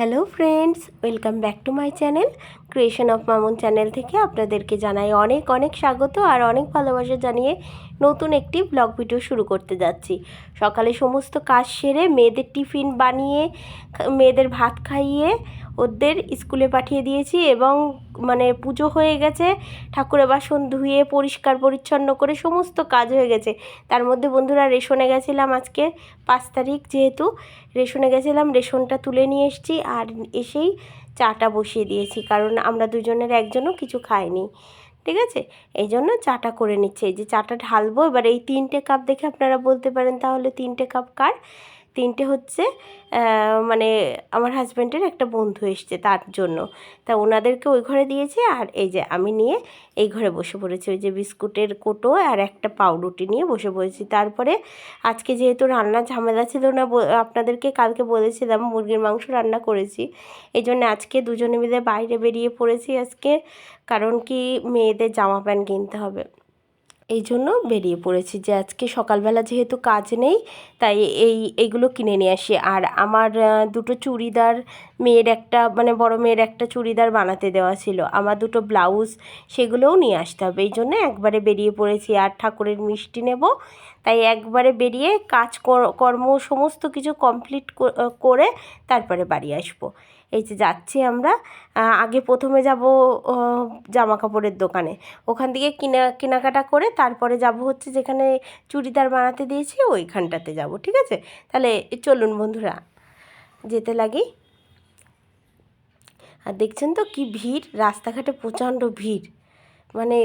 Hello friends, welcome back to my channel. Creation of Mamun channel থেকে আপনাদেরকে জানাই অনেক অনেক স্বাগত আর অনেক ভালোবাসা জানিয়ে নতুন একটি ব্লগ ভিডিও শুরু করতে যাচ্ছি। সকালে সমস্ত কাজ সেরে মেয়েদের টিফিন বানিয়ে, মেয়েদের ভাত খাইয়ে ওদের স্কুলে পাঠিয়ে দিয়েছি এবং মানে পুজো হয়ে গেছে, ঠাকুরের বাসন ধুয়ে পরিষ্কার পরিচ্ছন্ন করে সমস্ত কাজ হয়ে গেছে। তার মধ্যে বন্ধুরা রেশনে গেছিলাম আজকে পাঁচ তারিখ যেহেতু, রেশনে গেছিলাম, রেশনটা তুলে নিয়ে এসেছি আর এসেই চাটা বসিয়ে দিয়েছি কারণ আমরা দুজনের একজনও কিছু খাইনি, ঠিক আছে? এই জন্য চাটা করে নিচ্ছে। এই যে চাটা ঢালবো, এবার এই তিনটে কাপ দেখে আপনারা বলতে পারেন তাহলে তিনটে কাপ কার? তিনটে হচ্ছে মানে আমার হাজব্যান্ডের একটা বন্ধু এসছে তার জন্য। তা ওনাদেরকে ওই ঘরে দিয়েছি আর এই যে আমি নিয়ে এই ঘরে বসে পড়েছি। ওই যে বিস্কুটের কোটো আর একটা পাউরুটি নিয়ে বসে পড়েছি। তারপরে আজকে যেহেতু রান্নার ঝামেলা ছিল না আপনাদেরকে কালকে বলেছিলাম মুরগির মাংস রান্না করেছি। এই জন্য আজকে দুজনে মিলে বাইরে বেরিয়ে পড়েছি আজকে। কারণ কি মেয়েদের জামা প্যান্ট কিনতে হবে। এই জন্য বেরিয়ে পড়েছি যে আজকে সকালবেলা যেহেতু কাজ নেই, তাই এই, এইগুলো কিনে নিয়ে আসি। আর আমার দুটো চুড়িদার মেয়ের একটা মানে বড় মেয়ের একটা চুড়িদার বানাতে দেওয়া ছিল। আমার দুটো ব্লাউজ সেগুলোও নিয়ে আসতে হবে। এই জন্য একবারে বেরিয়ে পড়েছি। আর ঠাকুরের মিষ্টি নেব। তাই একবারে বেরিয়ে কাজ কর- কর্ম সমস্ত কিছু কমপ্লিট করে তারপরে বাড়ি আসব। এই যে যাচ্ছি আমরা। আগে প্রথমে যাব জামা কাপড়ের দোকানে। ওখান থেকে কিনা, কেনাকাটা করে তারপরে যাব হচ্ছে যেখানে চুড়িদার বানাতে দিয়েছি, ওইখানটাতে যাব, ঠিক আছে? তাহলে চলুন বন্ধুরা, যেতে লাগি। আর দেখছেন তো কি ভিড়? রাস্তাঘাটে প্রচণ্ড ভিড়। মানে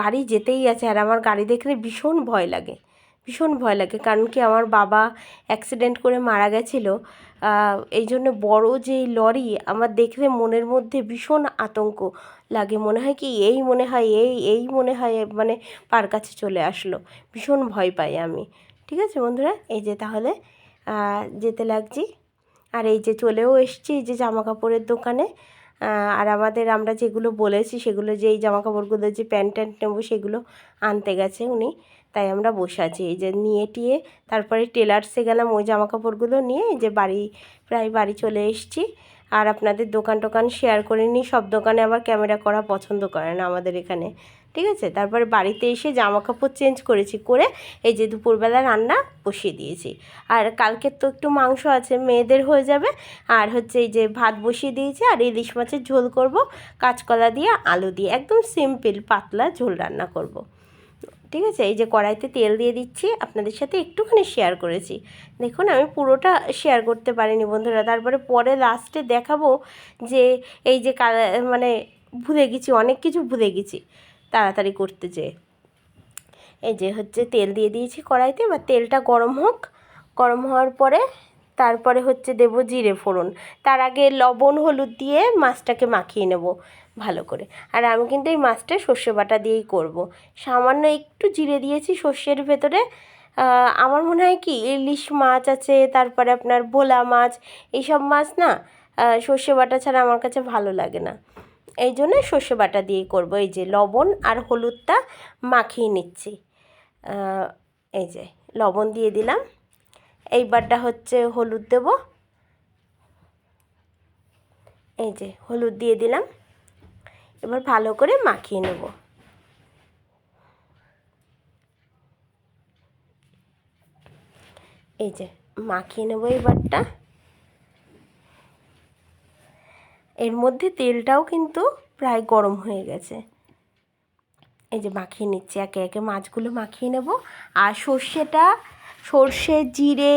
গাড়ি যেতেই আছে, আর আমার গাড়ি দেখলে ভীষণ ভয় লাগে। ভীষণ ভয় লাগে। কারণ কি আমার বাবা অ্যাক্সিডেন্ট করে মারা গেছিল এই জন্য বড় যে লরি আমার দেখলে মনের মধ্যে ভীষণ আতঙ্ক লাগে। মনে হয় কি এই মনে হয়, এই এই মনে হয় মানে পার কাছে চলে আসলো। ভীষণ ভয় পাই আমি। ঠিক আছে বন্ধুরা? এই যে তাহলে যেতে লাগছি। আর এই যে চলেও এসছি এই যে জামা কাপড়ের দোকানে আর আমাদের আমরা যেগুলো বলেছি সেগুলো যে এই জামা কাপড়গুলো যে প্যান্ট ট্যান্ট নেব সেগুলো আনতে গেছে উনি। তাই আমরা বসে আছি। এই যে নিয়ে টিয়ে তারপরে টেলার্সে গেলাম ওই জামা কাপড়গুলো নিয়ে, এই যে বাড়ি, প্রায় বাড়ি চলে এসেছি। আর আপনাদের দোকান টোকান শেয়ার করে নিই। সব দোকানে আবার ক্যামেরা করা পছন্দ করে না আমাদের এখানে। ঠিক আছে? তারপরে বাড়িতে এসে জামা কাপড় চেঞ্জ করেছি, করে এই যে দুপুরবেলা রান্না বসিয়ে দিয়েছি। আর কালকে তো একটু মাংস আছে, মেয়েদের হয়ে যাবে। আর হচ্ছে এই যে ভাত বসিয়ে দিয়েছি। আর ইলিশ মাছের ঝোল করব, কাঁচকলা দিয়ে, আলু দিয়ে, একদম সিম্পল পাতলা ঝোল রান্না করব। ঠিক আছে? এই যে কড়াইতে তেল দিয়ে দিচ্ছি, আপনাদের সাথে একটুখানি শেয়ার করেছি। দেখুন, আমি পুরোটা শেয়ার করতে পারিনি বন্ধুরা। তারপরে পরে লাস্টে দেখাবো যে এই যে মানে ভুলে গেছি, অনেক কিছু ভুলে গেছি তাড়াতাড়ি করতে যেয়ে। এই যে হচ্ছে তেল দিয়ে দিয়েছি কড়াইতে, এবার তেলটা গরম হোক। গরম হওয়ার পরে তারপরে হচ্ছে দেবো জিরে ফোড়ন। তার আগে লবণ, হলুদ দিয়ে মাছটাকে মাখিয়ে নেব। ভালো করে। আর আমি কিন্তু এই মাছটা সর্ষে বাটা দিয়েই করব। সামান্য একটু জিরে দিয়েছি সর্ষের ভেতরে। আমার মনে হয় কি, ইলিশ মাছ আছে, তারপরে আপনার ভোলা মাছ, এইসব মাছ না সর্ষে বাটা ছাড়া আমার কাছে ভালো লাগে না। এই জন্য সর্ষে বাটা দিয়েই করব। এই যে লবণ আর হলুদটা মাখিয়ে নিচ্ছি। এই যে লবণ দিয়ে দিলাম। এইবারটা হচ্ছে হলুদ দেব। এই যে হলুদ দিয়ে দিলাম। এবার ভালো করে মাখিয়ে নেব। এই যে মাখিয়ে নেব এইবারটা এর মধ্যে তেলটাও কিন্তু প্রায় গরম হয়ে গেছে। এই যে মাখিয়ে নিচ্ছি, একে একে মাছগুলো মাখিয়ে নেব। আর সর্ষেটা, সর্ষে, জিরে,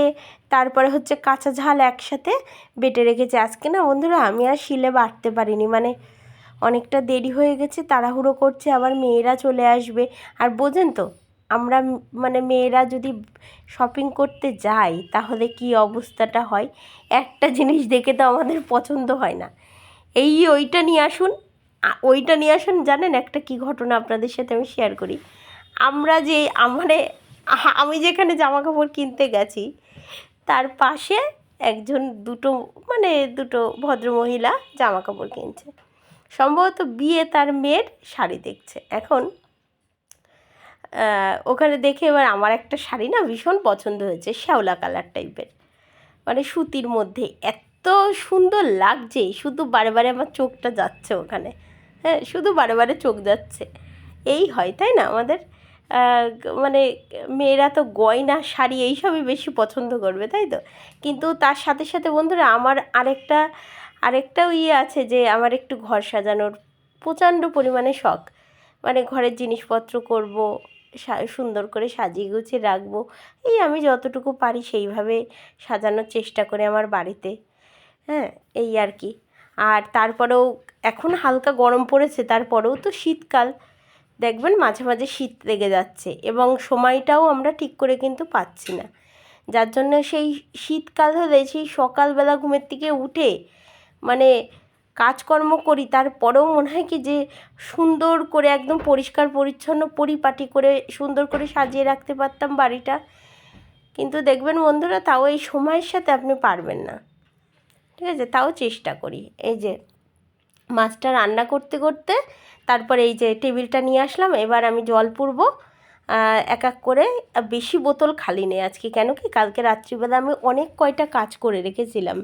তারপরে হচ্ছে কাঁচা ঝাল একসাথে বেটে রেখেছি। আজকে না বন্ধুরা আমি আর শিলে বাটতে পারিনি মানে অনেকটা দেরি হয়ে গেছে, তাড়াহুড়ো করছে, আবার মেয়েরা চলে আসবে। আর বোঝেন তো, আমরা মানে মেয়েরা যদি শপিং করতে যাই, তাহলে কি অবস্থাটা হয়? একটা জিনিস দেখে তো আমাদের পছন্দ হয় না। এই ওইটা নিয়ে আসুন ওইটা নিয়ে আসুন, জানেন একটা কি ঘটনা আপনাদের সাথে আমি শেয়ার করি। আমরা যে আমারে আমি যেখানে জামা কাপড় কিনতে গেছি, তার পাশে একজন দুটো মানে দুটো ভদ্রমহিলা জামা কাপড় কিনছে। সম্ভবত বিয়ে তার মেয়ের শাড়ি দেখছে। এখন ওখানে দেখে এবার আমার একটা শাড়ি না ভীষণ পছন্দ হয়েছে, শ্যাওলা কালার টাইপের। মানে সুতির মধ্যে এত সুন্দর লাগছে, শুধু বারে বারে আমার চোখটা যাচ্ছে ওখানে। হ্যাঁ শুধু বারে বারে চোখ যাচ্ছে। এই হয়, তাই না? আমাদের মানে মেয়েরা তো গয়না, শাড়ি এইসবই বেশি পছন্দ করবে, তাই তো? কিন্তু তার সাথে সাথে বন্ধুরা, আমার আরেকটা আরেকটাও ইয়ে আছে যে আমার একটু ঘর সাজানোর প্রচণ্ড পরিমাণে শখ। মানে ঘরের জিনিসপত্র করব সুন্দর করে সাজিয়ে গুছিয়ে রাখব। এই আমি যতটুকু পারি সেইভাবে সাজানোর চেষ্টা করে আমার বাড়িতে। হ্যাঁ এই আর কি। আর তারপরেও এখন হালকা গরম পড়েছে, তারপরেও তো শীতকাল। দেখবেন মাঝে মাঝে শীত লেগে যাচ্ছে এবং সময়টাও আমরা ঠিক করে কিন্তু পাচ্ছি না। যার জন্য সেই শীতকাল হলে, সেই সকালবেলা ঘুমের থেকে উঠে মানে কাজকর্ম করি, তারপরেও মনে হয় কি যে সুন্দর করে একদম পরিষ্কার, পরিচ্ছন্ন, পরিপাটি করে সুন্দর করে সাজিয়ে রাখতে পারতাম বাড়িটা। কিন্তু দেখবেন বন্ধুরা, তাও এই সময়ের সাথে আপনি পারবেন না। ঠিক আছে? তাও চেষ্টা করি। এই যে মাছটা রান্না করতে করতে তারপরে এই যে টেবিলটা নিয়ে আসলাম, এবার আমি জল পুরবো এক এক করে বেশি বোতল খালি নেই আজকে। কেন কি? কালকে রাত্রিবেলা আমি অনেক কয়টা কাজ করে রেখেছিলাম।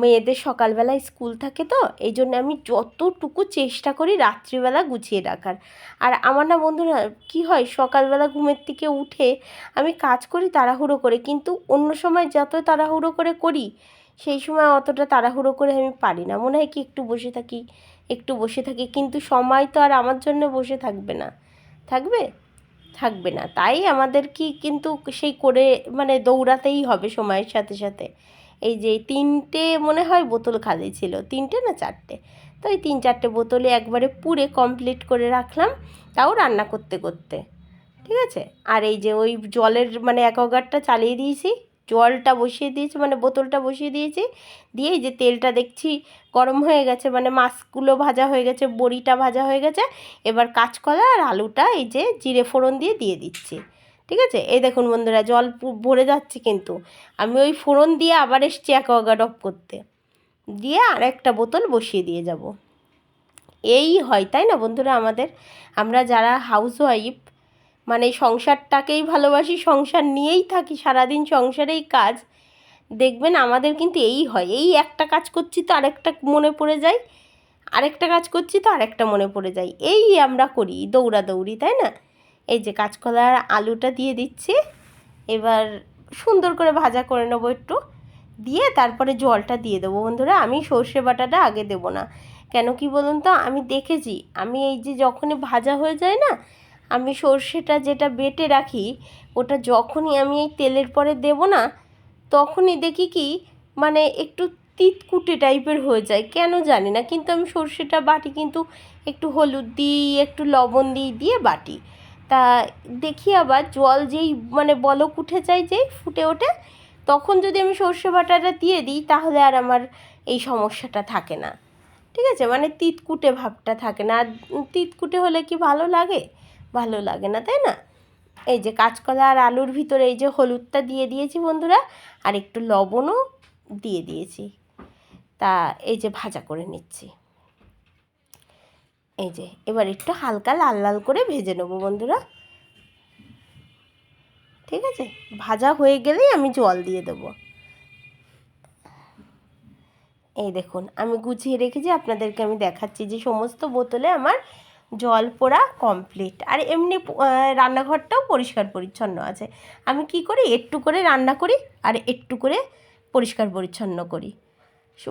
মেয়েদের সকালবেলা স্কুল থাকে তো, এই জন্য আমি যতটুকু চেষ্টা করি রাত্রিবেলা গুছিয়ে রাখার। আর আমার না বন্ধুরা, কী হয়, সকালবেলা ঘুমের থেকে উঠে আমি কাজ করি তাড়াহুড়ো করে, কিন্তু অন্য সময় যত তাড়াহুড়ো করে করি, সেই সময় অতটা তাড়াহুড়ো করে আমি পারি না। মনে হয় কি, একটু বসে থাকি, একটু বসে থাকি, কিন্তু সময় তো আর আমার জন্য বসে থাকবে না। থাকবে? থাকবে না। তাই আমাদের কি কিন্তু সেই করে মানে দৌড়াতেই হবে সময়ের সাথে সাথে। এই যে তিনটে মনে হয় বোতল খালি ছিল, তিনটে না চারটে? তো এই তিন চারটে বোতলে একবারে পুরে কমপ্লিট করে রাখলাম, তাও রান্না করতে করতে। ঠিক আছে? আর এই যে ওই জলের মানে অ্যাকোয়াগার্ডটা চালিয়ে দিয়েছি, জলটা বসিয়ে দিয়েছি মানে বোতলটা বসিয়ে দিয়েছি, দিয়ে যে তেলটা দেখছি গরম হয়ে গেছে মানে মাছগুলো ভাজা হয়ে গেছে, বড়িটা ভাজা হয়ে গেছে, এবার কাঁচকলা আর আলুটা এই যে জিরে ফোড়ন দিয়ে দিয়ে দিচ্ছি। ঠিক আছে? এই দেখুন বন্ধুরা, জল ভরে যাচ্ছে কিন্তু। আমি ওই ফোড়ন দিয়ে আবার এসছি অ্যাকোয়াগার্ড অফ করতে। দিয়ে আর একটা বোতল বসিয়ে দিয়ে যাব। এই হয়, তাই না বন্ধুরা আমাদের? আমরা যারা হাউস ওয়াইফ মানে সংসারটাকেই ভালোবাসি, সংসার নিয়েই থাকি, সারাদিন সংসারেই কাজ, দেখবেন আমাদের কিন্তু এই হয়। এই একটা কাজ করছি তো আরেকটা মনে পড়ে যায়, আরেকটা কাজ করছি তো আরেকটা মনে পড়ে যায়। এই আমরা করি, দৌড়াদৌড়ি, তাই না? এই যে কাঁচকলার আলুটা দিয়ে দিচ্ছি। এবার সুন্দর করে ভাজা করে নেব একটু। দিয়ে তারপরে জলটা দিয়ে দেবো। বন্ধুরা, আমি সর্ষে বাটাটা আগে দেবো না। কেন কি বলুন তো, আমি দেখেছি, আমি এই যে যখনই ভাজা হয়ে যায় না, আমি সর্ষেটা যেটা বেটে রাখি, ওটা যখনই আমি এই তেলের পরে দেবো না, তখনই দেখি কি মানে একটু তিতকুটে টাইপের হয়ে যায়। কেন জানি না, কিন্তু আমি সর্ষেটা বাটি কিন্তু একটু হলুদ দিই একটু লবণ দিই দিয়ে বাটি। তা দেখি আবার জল যেই মানে বলক উঠে যায় যেই ফুটে ওঠে, তখন যদি আমি সর্ষে বাটাটা দিয়ে দিই তাহলে আর আমার এই সমস্যাটা থাকে না। ঠিক আছে? মানে তিতকুটে ভাবটা থাকে না। আর তিতকুটে হলে কি ভালো লাগে? ভালো লাগে না, তাই না? এই যে কাঁচকলা আর আলুর ভিতরে এই যে হলুদটা দিয়ে দিয়েছি বন্ধুরা, আর একটু লবণও দিয়ে দিয়েছি। তা এই যে ভাজা করে নিচ্ছি। এই যে, এবার একটু হালকা লাল লাল করে ভেজে নেব বন্ধুরা। ঠিক আছে? ভাজা হয়ে গেলেই আমি জল দিয়ে দেবো। এই দেখুন, আমি গুছিয়ে রেখেছি, আপনাদেরকে আমি দেখাচ্ছি যে সমস্ত বোতলে আমার জল পোড়া কমপ্লিট আর এমনি রান্নাঘরটাও পরিষ্কার পরিচ্ছন্ন আছে। আমি কি করি? একটু করে রান্না করি আর একটু করে পরিষ্কার পরিচ্ছন্ন করি।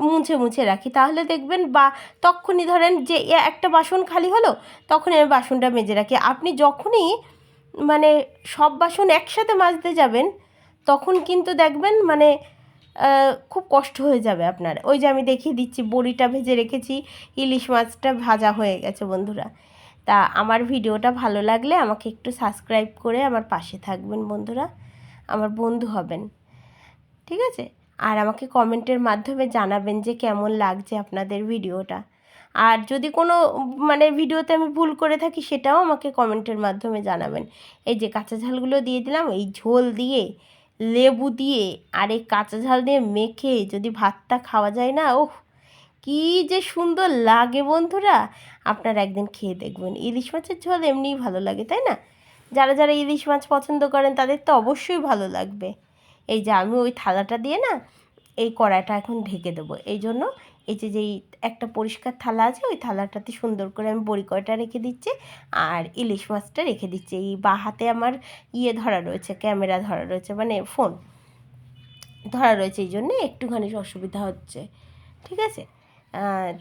মুছে মুছে রাখি। তাহলে দেখবেন বা তখনই ধরেন যে একটা বাসন খালি হলো, তখনই আমি বাসনটা মেজে রাখি। আপনি যখনই মানে সব বাসন একসাথে মাজতে যাবেন, তখন কিন্তু দেখবেন মানে খুব কষ্ট হয়ে যাবে আপনার। ওই যে আমি দেখিয়ে দিচ্ছি, বড়িটা ভেজে রেখেছি, ইলিশ মাছটা ভাজা হয়ে গেছে বন্ধুরা। তা আমার ভিডিওটা ভালো লাগলে আমাকে একটু সাবস্ক্রাইব করে আমার পাশে থাকবেন বন্ধুরা। আমার বন্ধু হবেন। ঠিক আছে? আর আমাকে কমেন্টের মাধ্যমে জানাবেন যে কেমন লাগছে আপনাদের ভিডিওটা। আর যদি কোনো মানে ভিডিওতে আমি ভুল করে থাকি সেটাও আমাকে কমেন্টের মাধ্যমে জানাবেন। এই যে কাঁচা ঝালগুলো দিয়ে দিলাম, এই ঝোল দিয়ে, লেবু দিয়ে, আর এই কাঁচা ঝাল দিয়ে মেখে যদি ভাতটা খাওয়া যায় না, ওহ, কী যে সুন্দর লাগে বন্ধুরা। আপনারা একদিন খেয়ে দেখবেন। ইলিশ মাছের ঝোল এমনিই ভালো লাগে, তাই না? যারা যারা ইলিশ মাছ পছন্দ করেন তাদের তো অবশ্যই ভালো লাগবে। এই যে আমি ওই থালাটা দিয়ে না এই কড়াইটা এখন ঢেকে দেবো। এই জন্য এই যে যেই একটা পরিষ্কার থালা আছে, ওই থালাটাতে সুন্দর করে আমি বড়ি কয়টা রেখে দিচ্ছি আর ইলিশ মাছটা রেখে দিচ্ছি। এই বা হাতে আমার ইয়ে ধরা রয়েছে, ক্যামেরা ধরা রয়েছে মানে ফোন ধরা রয়েছে, এই জন্যে একটুখানি অসুবিধা হচ্ছে। ঠিক আছে?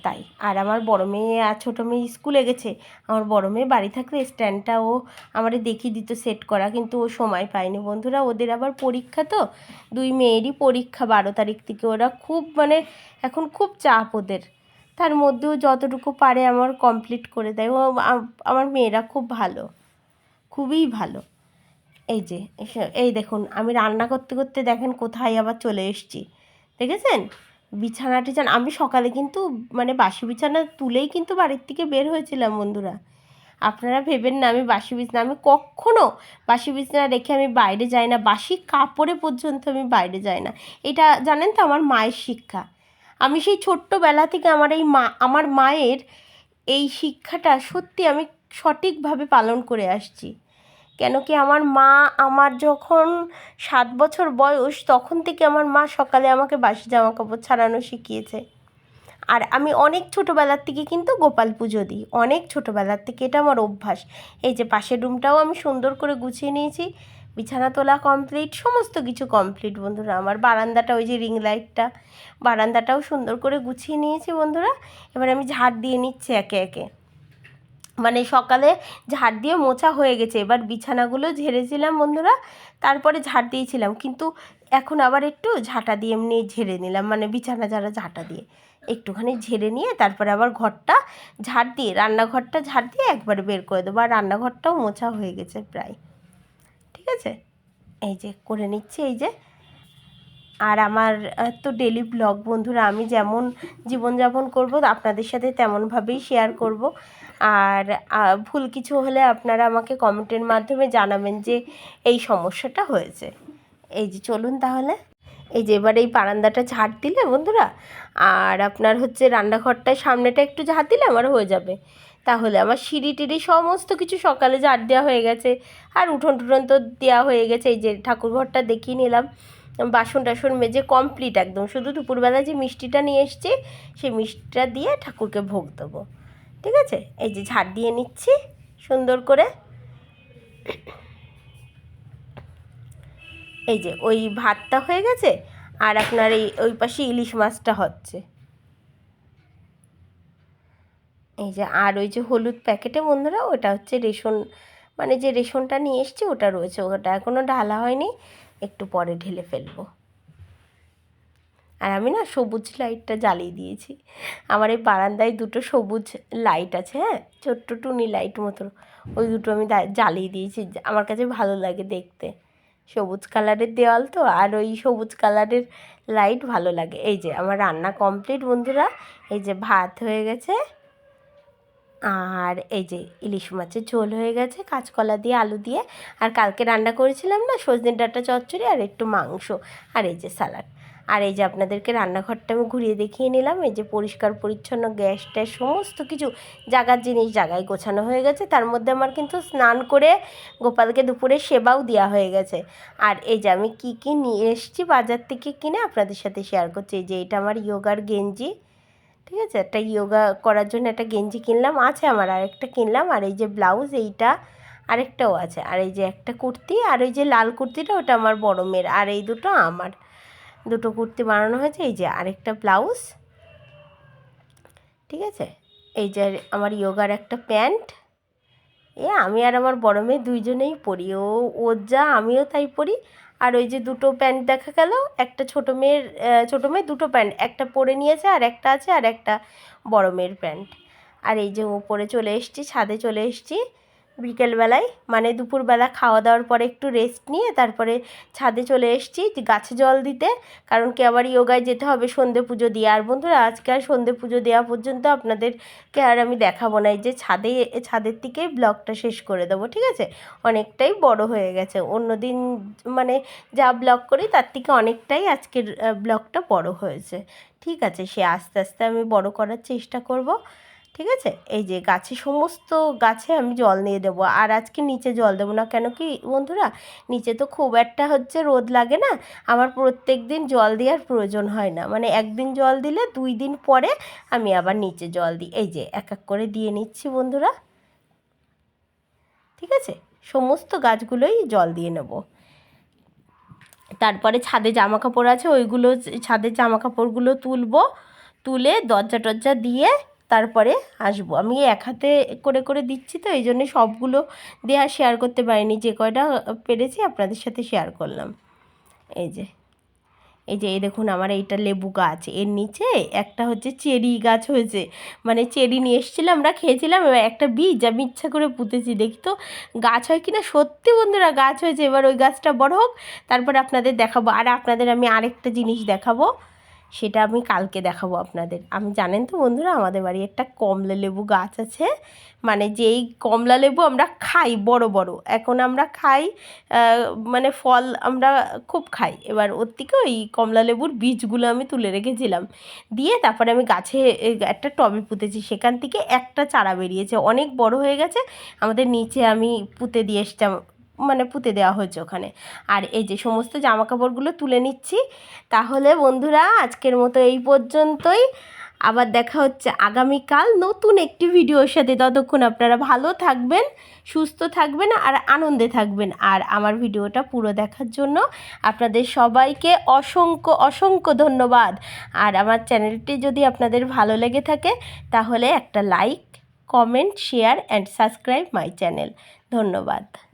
তাই। আর আমার বড় মেয়ে আর ছোটো মেয়ে স্কুলে গেছে। আমার বড় মেয়ে বাড়ি থাকলে স্ট্যান্ডটা ও আমারে দেখিয়ে দিত সেট করা, কিন্তু ও সময় পায়নি। বন্ধুরা, ওদের আবার পরীক্ষা তো। দুই মেয়েরই পরীক্ষা বারো তারিখ থেকে। ওরা খুব মানে এখন খুব চাপ ওদের। তার মধ্যেও যতটুকু পারে আমার কমপ্লিট করে দেয়। ও আমার মেয়েরা খুব ভালো। খুবই ভালো। এই যে, এই দেখুন, আমি রান্না করতে করতে দেখেন কোথায় আবার চলে এসেছি। দেখেছেন? বিছানা টিছানা, আমি সকালে কিন্তু মানে বাসি বিছানা তুলেই কিন্তু বাড়ির থেকে বের হয়েছিলাম বন্ধুরা। আপনারা ভেবেন না, আমি বাসি বিছানা, আমি কখনো বাসি বিছানা রেখে আমি বাইরে যাই না, বাসি কাপড়ে পর্যন্ত আমি বাইরে যাই না। এটা জানেন তো, আমার মায়ের শিক্ষা। আমি সেই ছোট্টবেলা থেকে আমার এই মা, আমার মায়ের এই শিক্ষাটা সত্যি আমি সঠিকভাবে পালন করে আসছি। কেন কি আমার মা আমার যখন সাত বছর বয়স, তখন থেকে আমার মা সকালে আমাকে বাসি জামা কাপড় ছাড়ানো শিখিয়েছে। আর আমি অনেক ছোটোবেলার থেকে কিন্তু গোপাল পুজো দিই। অনেক ছোটোবেলার থেকে এটা আমার অভ্যাস। এই যে পাশের রুমটাও আমি সুন্দর করে গুছিয়ে নিয়েছি। বিছানা তোলা কমপ্লিট সমস্ত কিছু কমপ্লিট বন্ধুরা। আমার বারান্দাটা, ওই যে রিং লাইটটা বারান্দাটাও সুন্দর করে গুছিয়ে নিয়েছি বন্ধুরা। এবার আমি ঝাড় দিয়ে নিচ্ছি একে একে। মানে সকালে ঝাড় দিয়ে মোছা হয়ে গেছে। এবার বিছানাগুলো ঝেড়েছিলাম বন্ধুরা, তারপরে ঝাড় দিয়েছিলাম। কিন্তু এখন আবার একটু ঝাঁটা দিয়ে এমনি ঝেড়ে নিলাম মানে বিছানা ঝাড়া ঝাঁটা দিয়ে। একটুখানি ঝেড়ে নিয়ে তারপরে আবার ঘরটা ঝাড় দিয়ে, রান্নাঘরটা ঝাড় দিয়ে একবারে বের করে দেবো। আর রান্নাঘরটাও মোছা হয়ে গেছে প্রায়। ঠিক আছে? এই যে, করে নিচ্ছি, এই যে। আর আমার তো ডেলি ব্লগ বন্ধুরা, আমি যেমন জীবনযাপন করব, আপনাদের সাথে তেমনভাবেই শেয়ার করব। আর ভুল কিছু হলে আপনারা আমাকে কমেন্টের মাধ্যমে জানাবেন যে এই সমস্যাটা হয়েছে। এই যে চলুন তাহলে। এই যে এবার এই বারান্দাটা ঝাড় দিলে, বন্ধুরা, আর আপনার হচ্ছে রান্নাঘরটায় সামনেটা একটু ঝাড় দিলে আমার হয়ে যাবে। তাহলে আমার সিঁড়ি টিড়ি সমস্ত কিছু সকালে ঝাড় দেওয়া হয়ে গেছে। আর উঠোন টুঠোন তো দেওয়া হয়ে গেছে, এই যে ঠাকুরঘরটা দেখিয়ে নিলাম। বাসন টাসন মেজে কমপ্লিট একদম। শুধু দুপুরবেলা যে মিষ্টিটা নিয়ে এসেছি, সেই মিষ্টিটা দিয়ে ঠাকুরকে ভোগ দেবো। ঠিক আছে? এই যে ঝাড় দিয়ে নিচ্ছি সুন্দর করে। এই যে ওই ভাতটা হয়ে গেছে, আর আপনার এই, ওই পাশে ইলিশ মাছটা হচ্ছে। এই যে, আর ওই যে হলুদ প্যাকেটে বন্ধুরা, ওটা হচ্ছে রেশন মানে যে রেশনটা নিয়ে এসছি, ওটা রয়েছে। ওটা এখনও ঢালা হয়নি। একটু পরে ঢেলে ফেলব। আর আমি না সবুজ লাইটটা জ্বালিয়ে দিয়েছি। আমার এই বারান্দায় দুটো সবুজ লাইট আছে হ্যাঁ? ছোট্ট টুনি লাইট মতো। ওই দুটো আমি জ্বালিয়ে দিয়েছি। আমার কাছে ভালো লাগে দেখতে। সবুজ কালারের দেওয়াল তো, আর ওই সবুজ কালারের লাইট ভালো লাগে। এই যে আমার রান্না কমপ্লিট, বন্ধুরা। এই যে ভাত হয়ে গেছে। আর এই যে ইলিশ মাছের ঝোল হয়ে গেছে, কাঁচকলা দিয়ে আলু দিয়ে। আর কালকে রান্না করেছিলাম না, সজনে ডাঁটা চচ্চড়ি আর একটু মাংস আর এই যে স্যালাড আর এই যে আপনাদেরকে রান্নাঘরটা আমি ঘুরিয়ে দেখিয়ে নিলাম, এই যে পরিষ্কার পরিচ্ছন্ন গ্যাস ট্যাস সমস্ত কিছু জাগার জিনিস জায়গায় গোছানো হয়ে গেছে। তার মধ্যে আমার কিন্তু স্নান করে গোপালকে দুপুরে সেবাও দেওয়া হয়ে গেছে। আর এই যে আমি কী কী নিয়ে এসেছি বাজার থেকে কিনে আপনাদের সাথে শেয়ার করছি, এই যে এটা আমার ইয়োগার গেঞ্জি। ঠিক আছে? একটা ইয়োগা করার জন্য একটা গেঞ্জি কিনলাম, আছে আমার আরেকটা কিনলাম, আর এই যে ব্লাউজ এইটা আরেকটাও আছে। আর এই যে একটা কুর্তি, আর ওই যে লাল কুর্তিটা, ওটা আমার বড় মেয়ের, আর এই দুটো আমার। দুটো কুর্তি বানানো হয়েছে, এই যে আরেকটা ব্লাউজ ঠিক আছে? এই যে আমার ইয়োগার একটা প্যান্ট। এ আমি আর আমার বড় মেয়ে দুইজনেই পরি, ও, ওর যা, আমিও তাই পরি আর ওই যে দুটো প্যান্ট দেখা গেল, একটা ছোটো মেয়ের ছোটো মেয়ে দুটো প্যান্ট, একটা পরে নিয়েছে আর একটা আছে আর একটা বড় মেয়ের প্যান্ট। আর এই যে ওপরে চলে এসছি, ছাদে চলে এসেছি। বিকেলবেলায় মানে দুপুরবেলা খাওয়া দাওয়ার পরে একটু রেস্ট নিয়ে তারপরে ছাদে চলে এসেছি গাছে জল দিতে। কারণ কি আবার ইয়োগায় যেতে হবে সন্ধে পুজো দিয়ে। আর বন্ধুরা, আজকে আর সন্ধে পুজো দেওয়া পর্যন্ত আপনাদেরকে আর আমি দেখাবো না। এই যে ছাদে, ছাদের থেকেই ব্লগটা শেষ করে দেবো, ঠিক আছে? অনেকটাই বড় হয়ে গেছে। অন্যদিন মানে যা ব্লগ করি তার থেকে অনেকটাই আজকের ব্লগটা বড় হয়েছে। ঠিক আছে, সে আস্তে আস্তে আমি বড় করার চেষ্টা করব। ঠিক আছে? এই যে গাছে সমস্ত গাছে আমি জল নিয়ে দেবো। আর আজকে নিচে জল দেবো না কেন কি বন্ধুরা? নিচে তো খুব একটা হচ্ছে রোদ লাগে না। আমার প্রত্যেক দিন জল দেওয়ার প্রয়োজন হয় না। মানে একদিন জল দিলে দুই দিন পরে আমি আবার নিচে জল দিই। এই যে এক এক করে দিয়ে নিচ্ছি বন্ধুরা। ঠিক আছে? সমস্ত গাছগুলোই জল দিয়ে নেব। তারপরে ছাদে জামা কাপড় আছে, ওইগুলো ছাদের জামা কাপড়গুলো তুলবো। তুলে দরজা টরজা দিয়ে তারপরে আসব। আমি এক হাতে করে করে দিচ্ছি তো, এই জন্য সবগুলো দেওয়া শেয়ার করতে পারিনি। যে কয়টা পেরেছি আপনাদের সাথে শেয়ার করলাম। এই যে এই যে, এই দেখুন আমার এইটা লেবু গাছ। এর নিচে একটা হচ্ছে চেরি গাছ হয়েছে। মানে চেরি নিয়ে এসেছিলাম, আমরা খেয়েছিলাম, এবার একটা বীজ আমি ইচ্ছা করে পুঁতেছি। দেখি তো, গাছ হয় কি না সত্যি বন্ধুরা, গাছ হয়েছে। এবার ওই গাছটা বড় হোক, তারপর আপনাদের দেখাবো। আর আপনাদের আমি আরেকটা জিনিস দেখাবো। সেটা আমি কালকে দেখাবো আপনাদের। আমি জানেন তো বন্ধুরা, আমাদের বাড়ি একটা কমলা লেবু গাছ আছে। মানে যেই কমলা লেবু আমরা খাই, বড় বড়। এখন আমরা খাই মানে ফল আমরা খুব খাই। এবার ওর থেকে ওই কমলা লেবুর বীজগুলো আমি তুলে রেখেছিলাম। দিয়ে তারপরে আমি গাছে একটা টবে পুঁতেছি। সেখান থেকে একটা চারা বেরিয়েছে। অনেক বড় হয়ে গেছে। আমাদের নিচে আমি পুঁতে দিয়ে এসছিলাম মানে পুঁতে দেওয়া হয়েছে ওখানে। আর এই যে সমস্ত জামা কাপড়গুলো তুলে নিচ্ছি। তাহলে বন্ধুরা, আজকের মতো এই পর্যন্তই। আবার দেখা হচ্ছে আগামীকাল নতুন একটি ভিডিওর সাথে। ততক্ষণ আপনারা ভালো থাকবেন, সুস্থ থাকবেন আর আনন্দে থাকবেন। আর আমার ভিডিওটা পুরো দেখার জন্য আপনাদের সবাইকে অসংখ্য অসংখ্য ধন্যবাদ। আর আমার চ্যানেলটি যদি আপনাদের ভালো লেগে থাকে, তাহলে একটা like, comment, share and subscribe my channel. ধন্যবাদ।